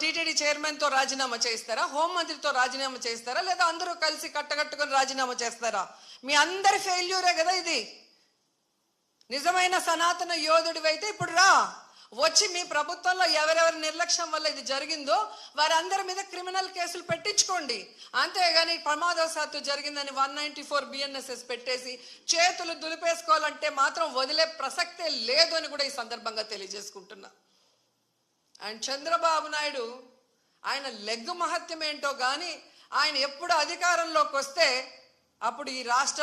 TTD చైర్మన్తో రాజీనామా చేస్తారా హోంమంత్రితో రాజీనామా చేస్తారా లేదా అందరూ కలిసి కట్టకట్టుకొని రాజీనామా చేస్తారా? మీ అందరి ఫెయిల్యూరే కదా ఇది? నిజమైన సనాతన యోధుడివైతే ఇప్పుడు రా. వచ్చి మీ ప్రభుత్వంలో ఎవరెవరి నిర్లక్ష్యం వల్ల ఇది జరిగిందో వారందరి మీద క్రిమినల్ కేసులు పెట్టించుకోండి. అంతేగాని ప్రమాదవశాత్తు జరిగిందని వన్ నైన్టీ ఫోర్ బిఎన్ఎస్ఎస్ పెట్టేసి చేతులు దులిపేసుకోవాలంటే మాత్రం వదిలే ప్రసక్తే లేదు అని కూడా ఈ సందర్భంగా తెలియజేసుకుంటున్నా. అండ్ చంద్రబాబు నాయుడు ఆయన లెగ్గు మహత్యం ఏంటో కానీ ఆయన ఎప్పుడు అధికారంలోకి వస్తే అప్పుడు ఈ రాష్ట్రం